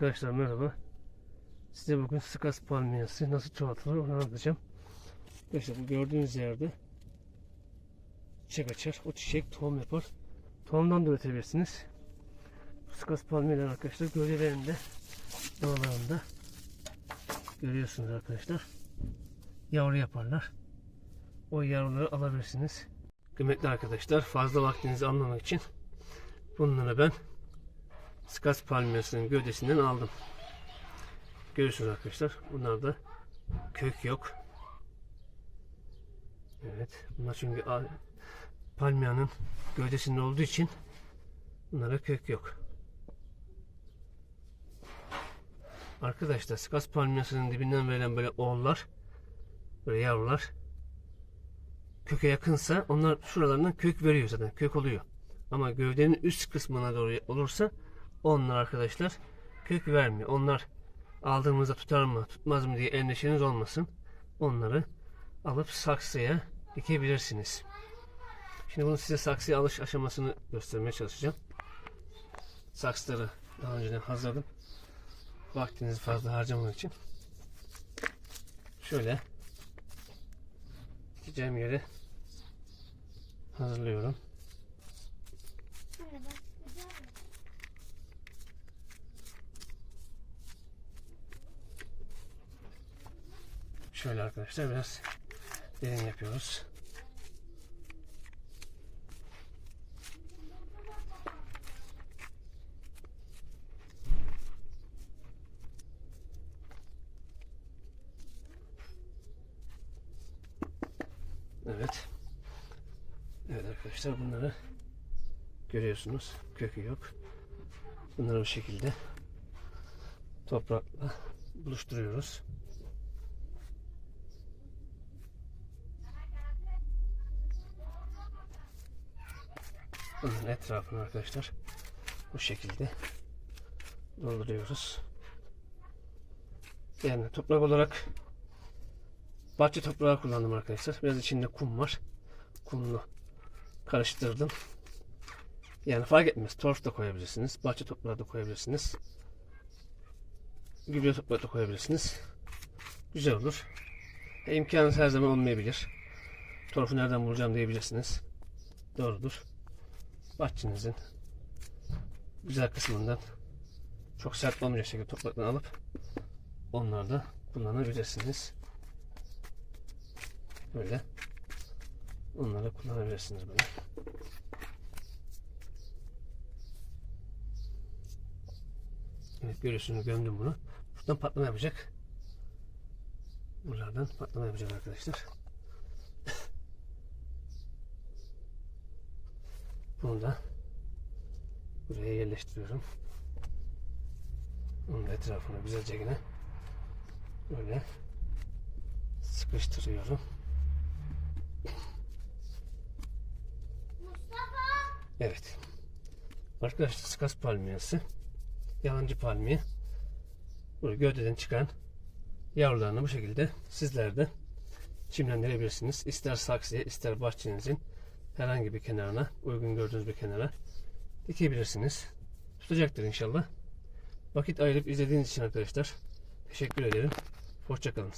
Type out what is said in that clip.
Arkadaşlar merhaba. Size bugün sıkas palmiyesi nasıl çoğaltılır onu anlatacağım. Arkadaşlar bu gördüğünüz yerde çiçek açar. O çiçek tohum yapar. Tohumdan da üretebilirsiniz. Sıkas palmiyeler arkadaşlar gölgelerinde dağlarında görüyorsunuz arkadaşlar. Yavru yaparlar. O yavruları alabilirsiniz. Kıymetli arkadaşlar fazla vaktinizi almamak için bunları ben Skas palmiyesinin gövdesinden aldım. Görüyorsunuz arkadaşlar. Bunlarda kök yok. Evet. Bunlar çünkü palmiyanın gövdesinde olduğu için bunlara kök yok. Arkadaşlar Skas palmiyasının dibinden verilen böyle oğullar böyle yavrular köke yakınsa onlar şuralarından kök veriyor zaten. Kök oluyor. Ama gövdenin üst kısmına doğru olursa onlar arkadaşlar kök vermiyor. Onlar aldığımızda tutar mı tutmaz mı diye endişeniz olmasın. Onları alıp saksıya dikebilirsiniz. Şimdi bunu size saksıya alış aşamasını göstermeye çalışacağım. Saksıları daha önceden hazırladım. Vaktinizi fazla harcamamak için. Şöyle dikeceğim yeri hazırlıyorum. Şöyle arkadaşlar biraz derin yapıyoruz. Evet. Evet arkadaşlar bunları görüyorsunuz. Kökü yok. Bunları bu şekilde toprakla buluşturuyoruz. Etrafını arkadaşlar bu şekilde dolduruyoruz. Yani toprak olarak bahçe toprağı kullandım arkadaşlar. Biraz içinde kum var. Kumlu karıştırdım. Yani fark etmez. Torf da koyabilirsiniz. Bahçe toprağı da koyabilirsiniz. Gübre toprağı da koyabilirsiniz. Güzel olur. E, her zaman olmayabilir. Torfu nereden bulacağım diyebilirsiniz. Doğrudur bahçenizin güzel kısmından çok sert olmayacak şekilde topraktan alıp onları da kullanabilirsiniz. Böyle onları kullanabilirsiniz böyle. Evet görüyorsunuz gömdüm bunu. Buradan patlama yapacak. Buralardan patlama yapacak arkadaşlar. Bunu da buraya yerleştiriyorum. Onun etrafını güzelce yine böyle sıkıştırıyorum. Evet. Arkadaşlar skas palmiyesi yalancı palmiye bu gövdeden çıkan yavrularını bu şekilde sizler de çimlendirebilirsiniz. İster saksıya ister bahçenizin herhangi bir kenarına uygun gördüğünüz bir kenara dikebilirsiniz. Tutacaktır inşallah. Vakit ayırıp izlediğiniz için arkadaşlar teşekkür ederim. Hoşçakalın.